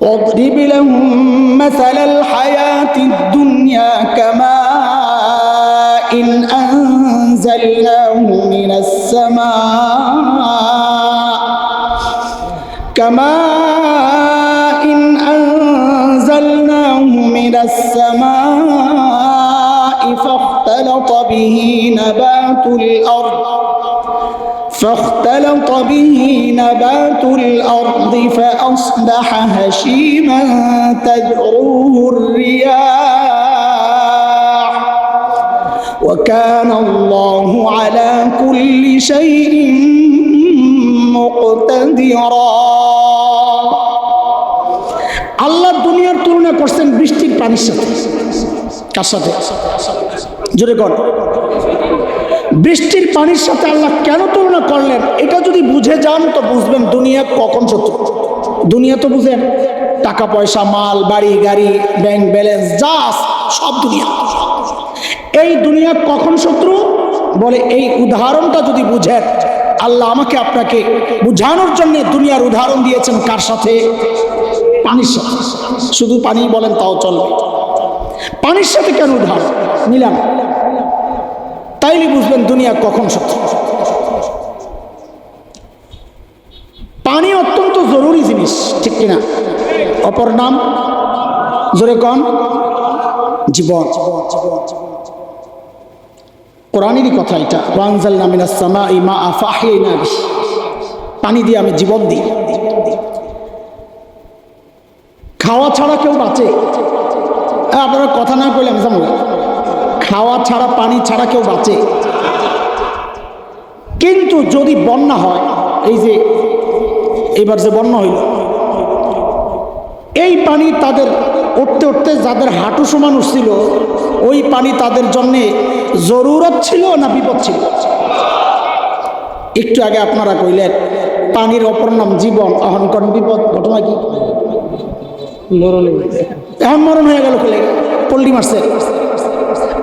واضرب لهم مثل الحياة الدنيا كماء إن أنزلناه من السماء كماء إن أنزلناه من السماء فاختلط به نبات الأرض فاختلط به نبات الأرض فأصبح هشيما تذروه الرياح وكان الله على كل شيء مقتدرا আল্লাহ দুনিয়ার তুলনা করছেন বৃষ্টির পানির সাথে কার সাথে জোরে কর বৃষ্টির পানির সাথে আল্লাহ কেন তুলনা করলেন? এটা যদি বুঝে যান, তো বুঝবেন দুনিয়া কখন শত্রু। দুনিয়া তো বুঝেন, টাকা, পয়সা, মাল, বাড়ি, গাড়ি ব্যাংক ব্যালেন্স যা সব দুনিয়া। এই দুনিয়া কখন শত্রু? বলে, এই উদাহরণটা যদি বুঝেন, আল্লাহ আমাকে আপনাকে বুঝানোর জন্য দুনিয়ার উদাহরণ দিয়েছেন কার সাথে? পানির সাথে। শুধু পানি বলেন, তাও চলবে। পানির সাথে কেন উদাহরণ? নিলাম। তাইলে বুঝবেন দুনিয়া কখন সত্য। পানি অত্যন্ত জরুরি জিনিস, ঠিক কিনা? অপর নাম, জোরে কন, জীবন। কোরআনেরই কথা এটা ওয়ানজাল নামিনা ইমা আফাহে পানি দিয়ে আমি জীবন দিই। খাওয়া ছাড়া কেউ বাঁচে। আপনারা কথা না বললাম জানো খাওয়া ছাড়া পানি ছাড়া কেউ বাঁচে। কিন্তু যদি বন্যা হয় এই যে এবার যে বন্যা হইল এই পানি তাদের উঠতে উঠতে যাদের হাঁটু সমান উঠছিল ওই পানি তাদের জন্যে জরুরত ছিল না বিপদ ছিল? একটু আগে আপনারা কইলেন পানির অপর নাম জীবন অহংকরণ বিপদ? ঘটনা কি? এখন মরণ হয়ে গেল পল্লি মারছে।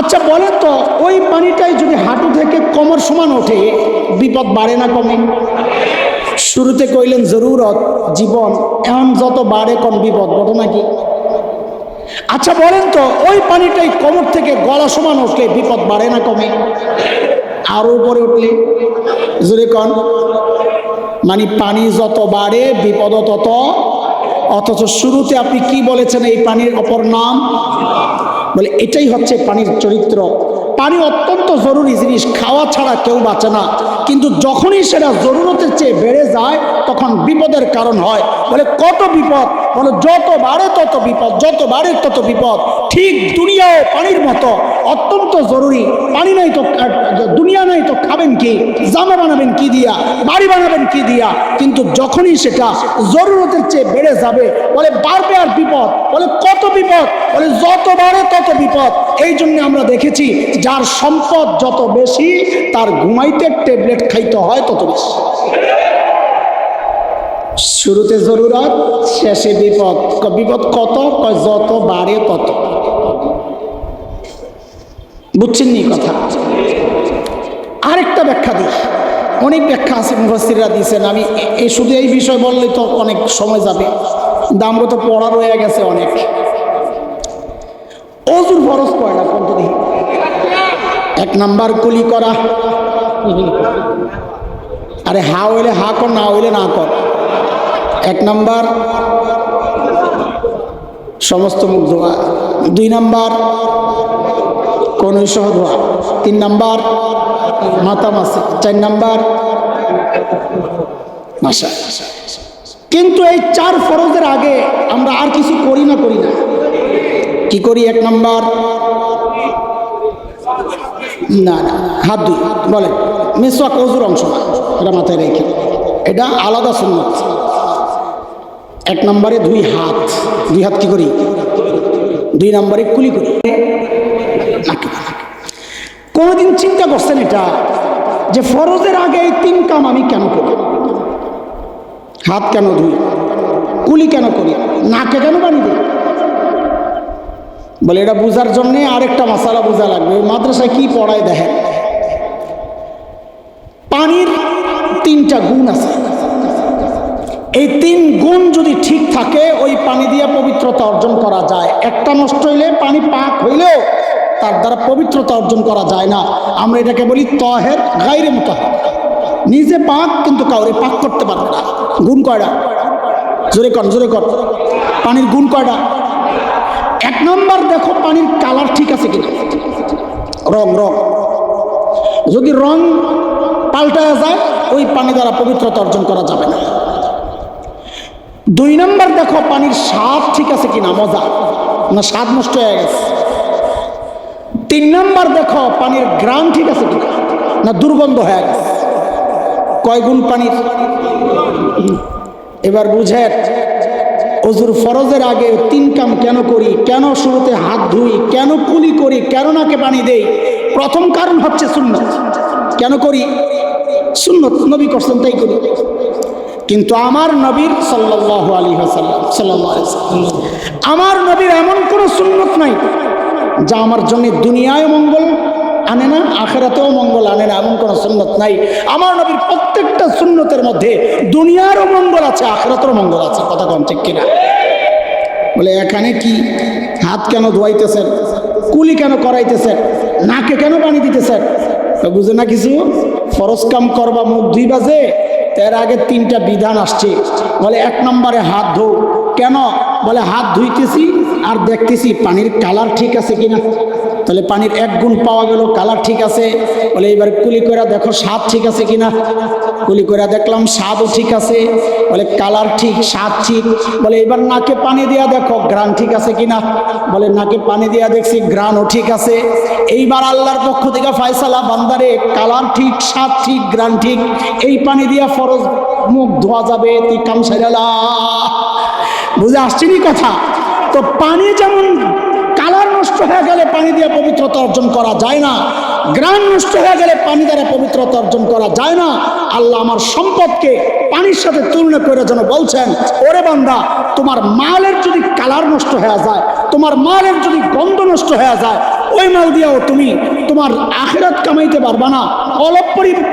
আচ্ছা বলেন তো, ওই পানিটাই যদি হাঁটু থেকে কোমর সমান ওঠে, বিপদ বাড়ে না কমে? শুরুতে কইলেন, জরুরত, জীবন, এমন যত বাড়ে কম বিপদ, ঘটনা কি? আচ্ছা বলেন তো, ওই পানিটাই কোমর থেকে গলা সমান উঠলে বিপদ বাড়ে না কমে? আরও উপরে উঠলে? জোরে কন। মানে পানি যত বাড়ে, বিপদ তত, অথচ শুরুতে আপনি কি বলেছেন এই পানির অপর নাম? বলে এটাই হচ্ছে পানির চরিত্র। পানি অত্যন্ত জরুরি জিনিস, খাওয়া ছাড়া কেউ বাঁচে না। কিন্তু যখনই সেটা জরুরতের চেয়ে বেড়ে যায়, তখন বিপদের কারণ হয়। বলে কত বিপদ? বলে যত বাড়ে তত বিপদ, যত বাড়ে তত বিপদ। ঠিক দুনিয়াও পানির মতো, অত্যন্ত জরুরি। পানি নাই তো দুনিয়া নাই তো খাবেন কি? জামা বানাবেন কি দিয়া? বাড়ি বানাবেন কি দিয়া? কিন্তু যখনই সেটা জরুরতের চেয়ে বেড়ে যাবে, বলে বাড়বে আর বিপদ, বলে কত বিপদ, বলে যত বাড়ে তত বিপদ। এই জন্য আমরা দেখেছি, যার সম্পদ যত বেশি, তার ঘুমাইতে ট্যাবলেট খাইতে হয় তত বেশি। শুরুতে জরুরত, শেষে বিপদ। বিপদ কত যত, বাড়ে তত। বুঝছেন নি কথা? আরেকটা ব্যাখ্যা দিই। অনেক ব্যাখ্যা আছে মুফাসিররা দিয়েছেন। আমি এ- এ শুধু এই বিষয় বললে তো অনেক সময় যাবে। দামও তো পড়া রয়ে গেছে অনেক। অজুর ফরজ কয়টা কোনটা দেখি। এক নাম্বার কুলি করা। আরে হা হইলে হা কর, না হইলে না কর। এক নাম্বার, সমস্ত মুখ ধোয়া। দুই নাম্বার কোন সহ ধোয়া তিন নাম্বার, মাথা মাসে। চার নাম্বার কিন্তু এই চার ফরজের আগে আমরা আর কিছু করি না করি না। কি করি? এক নাম্বার, না না, হাত দুই বলেন মেসোয়াক অজুর অংশ এটা মাথায় রেখে। এটা আলাদা সুন্নত। এক নম্বরে দুই হাত। দুই হাত কি করি? দুই নম্বরে কুলি করি। কোনোদিন চিন্তা করছেন এটা যে ফরজের আগে এই তিন কাম আমি কেন করি? হাত কেন ধুই? কুলি কেন করি? নাকে কেন বানিয়ে দিই? বলে এটা বোঝার জন্য আরেকটা মশালা বোঝা লাগবে। মাদ্রাসায় কি পড়ায় দেখেন? পানির তিনটা গুণ আছে। এই তিন গুণ যদি ঠিক থাকে, ওই পানি দিয়ে পবিত্রতা অর্জন করা যায়। একটা নষ্ট হইলে পানি পাক হইলেও তার দ্বারা পবিত্রতা অর্জন করা যায় না। আমরা এটাকে বলি তহের গাইরে মতাহের। নিজে পাক, কিন্তু কাউরে পাক করতে পারবে না। গুণ কয়টা? জোরে কর জোরে কর। পানির গুণ কয়টা? এক নম্বর, দেখো পানির কালার ঠিক আছে কিনা। রং রং। যদি রং পাল্টায় যায়, ওই পানি দ্বারা পবিত্রতা অর্জন করা যাবে না। দুই নম্বর দেখো, পানির স্বাদ ঠিক আছে কিনা, মজা। না, স্বাদ নষ্ট হয়ে গেছে। তিন নম্বর দেখো, পানির গ্রাম ঠিক আছে কিনা, না, দুর্গন্ধ হয়ে গেছে। কয় গুণ পানির? এবার বুঝেন অজুর ফরজের আগে তিন কাম কেন করি, কেন শুরুতে হাত ধুই, কেন কুলি করি, কেন নাকে পানি দেই? প্রথম কারণ হচ্ছে সুন্নত। কেন করি? সুন্নত, নবী করছেন, তাই করি। কিন্তু আমার নবীর সাল্লাহ আলী হাসাল্লাম আমার নবীর এমন কোনো সুন্নত নাই যা আমার জন্য দুনিয়ায় মঙ্গল আনে না, আখেরাতেও মঙ্গল আনে না, এমন কোনো সুন্নত নাই। আমার নবীর প্রত্যেকটা সুন্নতের মধ্যে দুনিয়ারও মঙ্গল আছে, আখেরাতেরও মঙ্গল আছে, কথা কম ঠিক কিনা? বলে, এখানে কি হাত কেন ধোয়াইতেছেন? কুলি কেন করাইতেছেন? নাকে কেন পানি দিতেছেন? বুঝে না কিছু? ফরজ কাম করবা, মুখ দুই বাজে। তার আগে তিনটা বিধান আসছে। বলে এক নম্বরে হাত ধো। কেন? বলে হাত ধুইতেছি আর দেখতেছি পানির কালার ঠিক আছে কিনা। তাহলে পানির এক গুণ পাওয়া গেল কালার ঠিক আছে। বলে এবার কুলি করে দেখো, স্বাদ ঠিক আছে কিনা? কুলি করে দেখলাম স্বাদও ঠিক আছে। বলে কালার ঠিক, স্বাদ ঠিক। বলে এবার নাকে পানি দেওয়া দেখো গ্রান ঠিক আছে কিনা? বলে নাকে পানি দেওয়া দেখছি গ্রানও ঠিক আছে। এইবার আল্লাহর পক্ষ থেকে ফায়সালা, বান্দারে কালার ঠিক, স্বাদ ঠিক গ্রান ঠিক। এই পানি দিয়া ফরজ মুখ ধোয়া যাবে তুই কাম বুঝে আসছিনি কথা? তো পানি যেমন হয়ে গেলে পানি দিয়ে পবিত্রতা অর্জন করা যায় না। গ্রাম নষ্ট হয়ে গেলে পানি দ্বারা পবিত্রতা অর্জন করা যায় না। আল্লাহ আমার সম্পদকে পানির সাথে তুলনা করে যেন বলছেন, ওরে বান্দা, তোমার মালের যদি কালার নষ্ট হয়ে যায়, তোমার মালের যদি গন্ধ নষ্ট হয়ে যায়, ওই মাল দিয়েও তুমি তোমার আখেরাত কামাইতে পারবা না, অলপ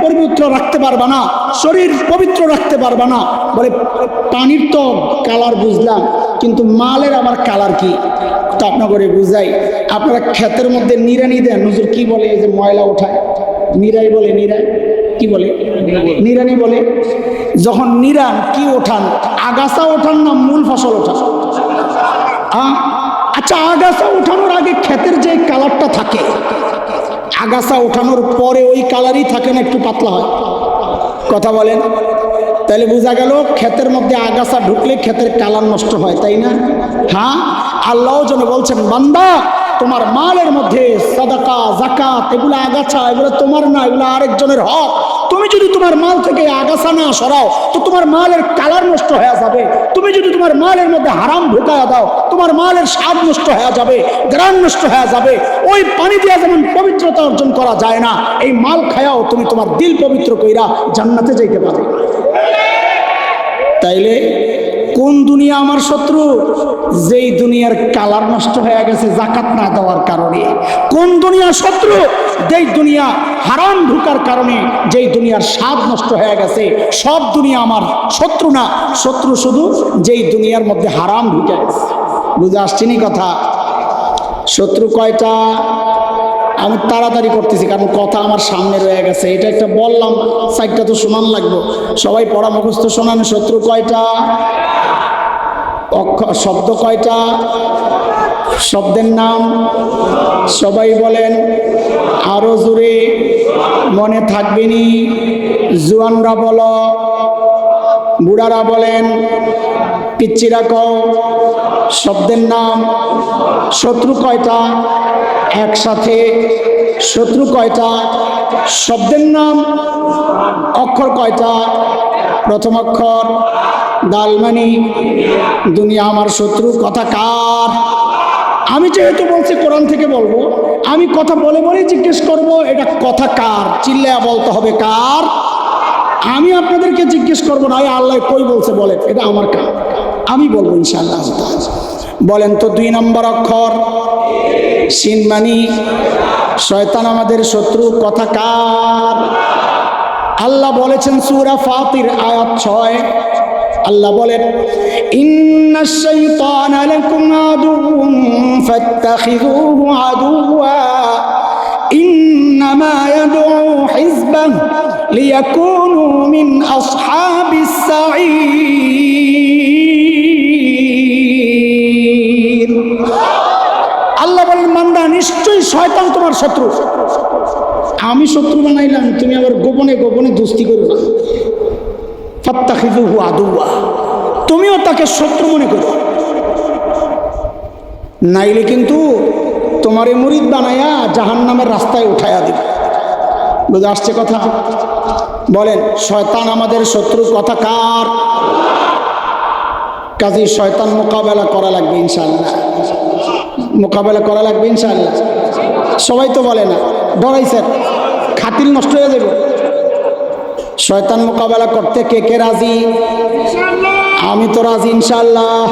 পবিত্র রাখতে পারবা না, শরীর পবিত্র রাখতে পারবা না। বলে, পানির তো কালার বুঝলাম কিন্তু মালের আবার কালার কি? তো আপনাকে বুঝাই। আপনারা ক্ষেতের মধ্যে নিরানি দেন। নজর কি বলে? এই যে ময়লা ওঠায়। নিরাই বলে নিরাই কি বলে? নিরানি বলে। যখন নিরান কি ওঠান? আগাছা ওঠান না মূল ফসল ওঠান? আচ্ছা আগাছা ওঠানোর আগে ক্ষেতের যে কালারটা থাকে, আগাছা ওঠানোর পরে ওই কালারই থাকে না, একটু পাতলা হয়। কথা বলেন? তাহলে বোঝা গেল ক্ষেতের মধ্যে আগাছা ঢুকলে ক্ষেতের কালার নষ্ট হয়, তাই না? হ্যাঁ? আল্লাহ যেন বলছেন, বান্দা, তোমার মালের মধ্যে সাদাকা, জাকাত, এগুলো আগাছা, এগুলো তোমার না, এগুলো আরেকজনের হক। তুমি যদি তোমার মাল থেকে আগাছা না সরাও, তো তোমার মালের কালার নষ্ট হয়ে যাবে। তুমি যদি তোমার মালের মধ্যে হারাম ঢুকায়া দাও, তোমার মালের স্বাদ নষ্ট হয়ে যাবে, গ্রাম নষ্ট হয়ে যাবে। ওই পানি দিয়ে যেমন পবিত্রতা অর্জন করা যায় না, এই মাল খায়াও তুমি তোমার দিল পবিত্র কইরা জান্নাতে যাইতে পারবে তাইলে কোন দুনিয়া আমার শত্রু? যেই দুনিয়ার কালার নষ্ট হয়ে গেছে, জাকাত না দেওয়ার কারণে। কোন দুনিয়া শত্রু? যেই দুনিয়া হারাম ঢুকার কারণে, যেই দুনিয়ার স্বাদ নষ্ট হয়ে গেছে, সব দুনিয়া আমার শত্রু না। শত্রু শুধু যেই দুনিয়ার মধ্যে হারাম ঢুকে গেছে। বুঝে আসছিনি কথা? শত্রু কয়টা? আমি তাড়াতাড়ি করতেছি, কারণ কথা আমার সামনে রয়ে গেছে। এটা একটা বললাম সাইডটা তো শোনান লাগবে। সবাই পড়া মুখস্থ শোনান, শত্রু কয়টা? অক্ষর শব্দ কয়টা? শব্দের নাম? সবাই বলেন, আরও জোরে, মনে থাকবেনি জুয়ানরা বলো, বুড়ারা বলেন পিচ্চিরা কও, শব্দের নাম, শত্রু কয়টা? একসাথে শত্রু কয়টা? শব্দের নাম, অক্ষর কয়টা? প্রথম অক্ষর, দালমানি, দুনিয়া আমার শত্রু, কথা কার? আমি যেহেতু বলছি কোরআন থেকে বলব, আমি কথা বলে বলেই জিজ্ঞেস করব, এটা কথা কার? চিল্লায়া বলতে হবে কার? আমি আপনাদেরকে জিজ্ঞেস করব না আল্লাহ কই বলছে বলে এটা আমার কাজ আমি বলব ইনশাআল্লাহ। বলেন তো দুই নম্বর অক্ষর। সিনমানি শয়তান আমাদের শত্রু, কথা কার? আল্লাহ বলেছেন সুরা ফাতির আয়াত ছয়। আল্লাহ বলেন, ইন্না শাইতান লাকুম আদুউন ফাত্তাখিযুহু আদুওয়া। ইন্নামা ইয়াদউ হিজবাহ লিয়াকুনু মিন আসহাবিস সাঈর শয়তান তোমার শত্রু। আমি শত্রু বানাইলাম, তুমি আবার গোপনে গোপনে দুস্তি করো। না ফাত্তাখিযুহু আদুওয়া। তুমিও তাকে শত্রু মনে করো। নাইলে কিন্তু তোমার মুরিদ বানায়া জাহান নামের রাস্তায় উঠাইয়া দিবে। বুঝে আসছে কথা? বলেন, শয়তান আমাদের শত্রু কথা কার? কাজে শয়তান মোকাবেলা করা লাগবে ইনশাল্লাহ মোকাবেলা করা লাগবে ইনশাল্লাহ সবাই তো বলে না, ডরাইছেন। খাতিল নষ্ট হয়ে যাবে। শয়তান মোকাবেলা করতে কে কে রাজি? আমি তো রাজি ইনশাল্লাহ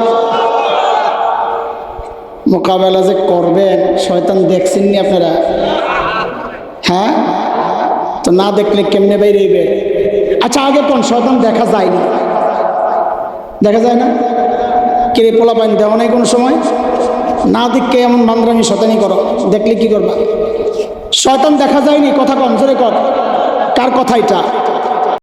মোকাবেলা যে করবেন, শয়তান দেখছেননি আপনারা? হ্যাঁ? তো না দেখলে কেমনে বেরিয়ে আচ্ছা আগে কোন? শয়তান দেখা যায় না দেখা যায় না? কিরে পোলা পাইন দেওয়া নাই কোনো সময়? না দেখকে এমন বান্দরামি শতানি করো, দেখলে কি করবা? শয়তান দেখা যায়নি, কথা কম, জোরে কর। কার কথা এটা?